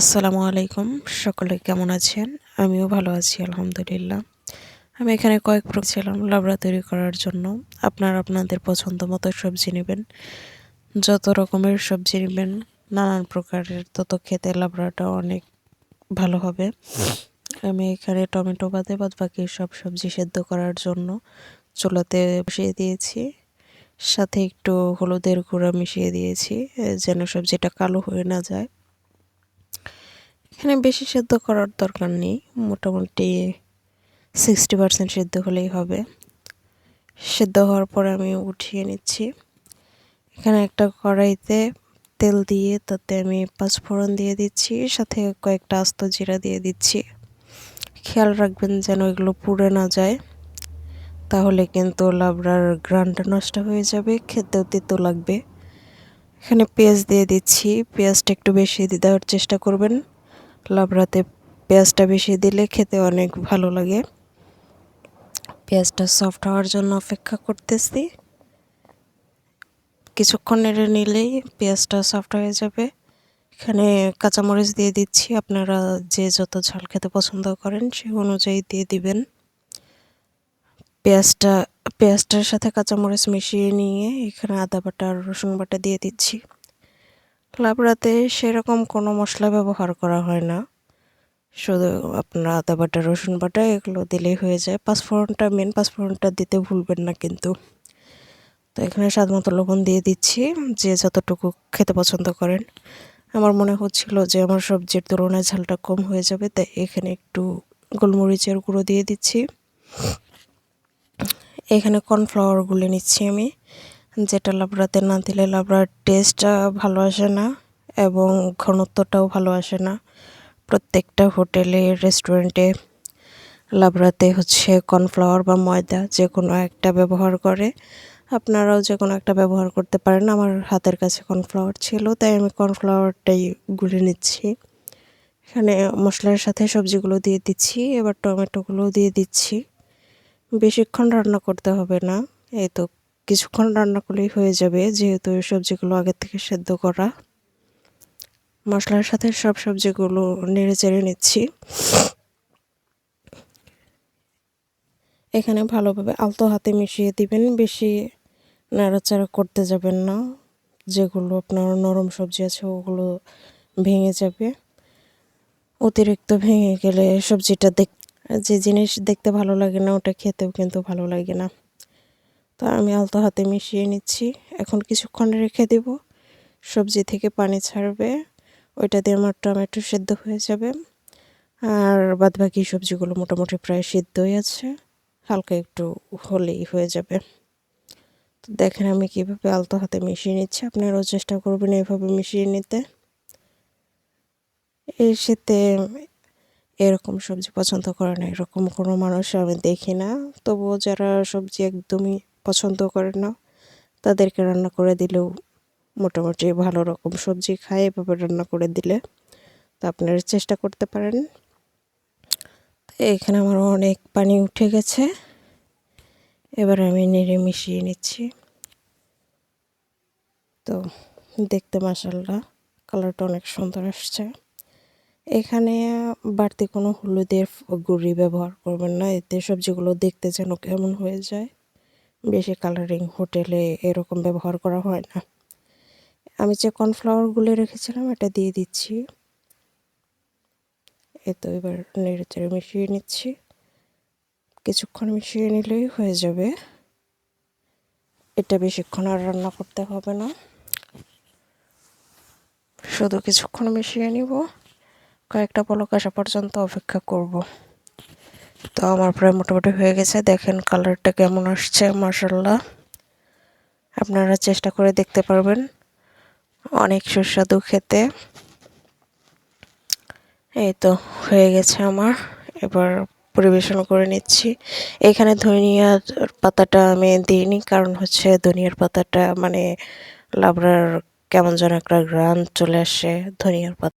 আসসালামু আলাইকুম। সকলে কেমন আছেন? আমিও ভালো আছি, আলহামদুলিল্লাহ। আমি এখানে কয়েক ছিলাম, লাবড়া তৈরি করার জন্য। আপনারা আপনাদের পছন্দ মতো সবজি নেবেন। যত রকমের সবজি নেবেন, নানান প্রকারের তত খেতে লাবড়াটা অনেক ভালো হবে। আমি এখানে টমেটো বাদে বাদ বাকি সব সবজি সেদ্ধ করার জন্য চুলাতে বসিয়ে দিয়েছি। সাথে একটু হলুদের গুঁড়া মিশিয়ে দিয়েছি, যেন সবজিটা কালো হয়ে না যায়। এখানে বেশি সেদ্ধ করার দরকার নেই। মোটামুটি সিক্সটি পারসেন্ট সেদ্ধ হলেই হবে। সেদ্ধ হওয়ার পরে আমি উঠিয়ে নিচ্ছি। এখানে একটা কড়াইতে তেল দিয়ে তাতে আমি পাঁচফোড়ন দিয়ে দিচ্ছি, সাথে কয়েকটা আস্ত জিরা দিয়ে দিচ্ছি। খেয়াল রাখবেন যেন এগুলো পুড়ে না যায়। তাহলে কিন্তু লাবড়ার গ্রানটা নষ্ট হয়ে যাবে, খেতেও তেতো লাগবে। এখানে পেঁয়াজ দিয়ে দিচ্ছি। পেঁয়াজটা একটু বেশি দেওয়ার চেষ্টা করবেন। লাবড়াতে পেঁয়াজটা বেশি দিলে খেতে অনেক ভালো লাগে। পেঁয়াজটা সফট হওয়ার জন্য অপেক্ষা করতেছি। কিছুক্ষণ নেড়ে নিলেই পেঁয়াজটা সফট হয়ে যাবে। এখানে কাঁচামরিচ দিয়ে দিচ্ছি, আপনারা যে যত ঝাল খেতে পছন্দ করেন সেই অনুযায়ী দিয়ে দিবেন। পেঁয়াজটা, পেঁয়াজটার সাথে কাঁচামরিচ মিশিয়ে নিয়ে এখানে আদা বাটা আর রসুন বাটা দিয়ে দিচ্ছি। লাবড়াতে সেরকম কোনো মশলা ব্যবহার করা হয় না। শুধু আপনার আদা বাটা, রসুন বাটা, এগুলো দিলেই হয়ে যায়। পাঁচফোড়নটা মেন পাঁচফোড়নটা দিতে ভুলবেন না কিন্তু। তো এখানে স্বাদ মতো লবণ দিয়ে দিচ্ছি, যে যতটুকু খেতে পছন্দ করেন। আমার মনে হচ্ছিল যে আমার সবজির তুলনায় ঝালটা কম হয়ে যাবে, তাই এখানে একটু গোলমরিচের গুঁড়ো দিয়ে দিচ্ছি। এখানে কর্নফ্লাওয়ার গুলে নিচ্ছি আমি। যেটা লাবড়াতে না দিলে লাবড়ার টেস্টটা ভালো আসে না এবং ঘনত্বটাও ভালো আসে না। প্রত্যেকটা হোটেলে রেস্টুরেন্টে লাবড়াতে হচ্ছে কর্নফ্লাওয়ার বা ময়দা যে কোনো একটা ব্যবহার করে। আপনারাও যে কোনো একটা ব্যবহার করতে পারেন। আমার হাতের কাছে কর্নফ্লাওয়ার ছিল, তাই আমি কর্নফ্লাওয়ারটাই গুলে নিচ্ছি। এখানে মশলার সাথে সবজিগুলো দিয়ে দিচ্ছি, এবার টমেটোগুলোও দিয়ে দিচ্ছি। বেশিক্ষণ রান্না করতে হবে না, এই তো কিছুক্ষণ রান্না করলেই হয়ে যাবে, যেহেতু সবজিগুলো আগে থেকে সেদ্ধ করা। মশলার সাথে সব সবজিগুলো নেড়ে চেড়ে নিচ্ছি। এখানে ভালোভাবে আলতো হাতে মিশিয়ে দিবেন, বেশি নাড়াচাড়া করতে যাবেন না। যেগুলো আপনার নরম সবজি আছে, ওগুলো ভেঙে যাবে। অতিরিক্ত ভেঙে গেলে সবজিটা দেখ যে জিনিস দেখতে ভালো লাগে না, ওটা খেতেও কিন্তু ভালো লাগে না। তো আমি আলতো হাতে মিশিয়ে নিচ্ছি। এখন কিছুক্ষণ রেখে দেব। সবজি থেকে পানি ছাড়বে। ওইটা দিয়ে আমার টমেটো সেদ্ধ হয়ে যাবে। আর বাদবাকি সবজিগুলো মোটামুটি প্রায় সিদ্ধই আছে। হালকা একটু হলেই হয়ে যাবে। তো দেখেন আমি কীভাবে আলতো হাতে মিশিয়ে নিচ্ছি। আপনারাও চেষ্টা করবেন এইভাবে মিশিয়ে নিতে। এই শীতে এরকম সবজি পছন্দ করে না। এরকম কোনো মানুষ আমি দেখি না। তবুও যারা সবজি একদমই পছন্দ করে না। তাদেরকে রান্না করে দিলেও মোটামুটি ভালো রকম সবজি খায় এভাবে রান্না করে দিলে। তো আপনারা চেষ্টা করতে পারেন। এখানে আমার অনেক পানি উঠে গেছে। এবার আমি নেড়ে মিশিয়ে নিচ্ছি। তো দেখতে মাসাল্লাহ কালারটা অনেক সুন্দর আসছে। এখানে বাড়তি কোনো হলুদের গুঁড়ি ব্যবহার করবেন না। এতে সবজিগুলো দেখতে যেন কেমন হয়ে যায়। বেশি কালারিং হোটেলে এরকম ব্যবহার করা হয় না। আমি যে কর্নফ্লাওয়ারগুলো রেখেছিলাম, এটা দিয়ে দিচ্ছি। এ তো এবার নেড়ে চেড়ে মিশিয়ে নিচ্ছি। কিছুক্ষণ মিশিয়ে নিলেই হয়ে যাবে। এটা বেশিক্ষণ আর রান্না করতে হবে না। শুধু কিছুক্ষণ মিশিয়ে নিব। কয়েকটা পলক আসা পর্যন্ত অপেক্ষা করব। তো আমার প্রায় মোটামুটি হয়ে গেছে। দেখেন কালারটা কেমন আসছে মার্শাল্লাহ আপনারা চেষ্টা করে দেখতে পারবেন। অনেক সুস্বাদু খেতে। এই তো, হয়ে গেছে আমার। এবার পরিবেশন করে নিচ্ছি। এখানে ধনিয়ার পাতাটা আমি দিইনি, কারণ হচ্ছে ধনিয়ার পাতাটা মানে লাবড়ার কেমন যেন একটা গ্রান চলে আসে ধনিয়ার পাতা।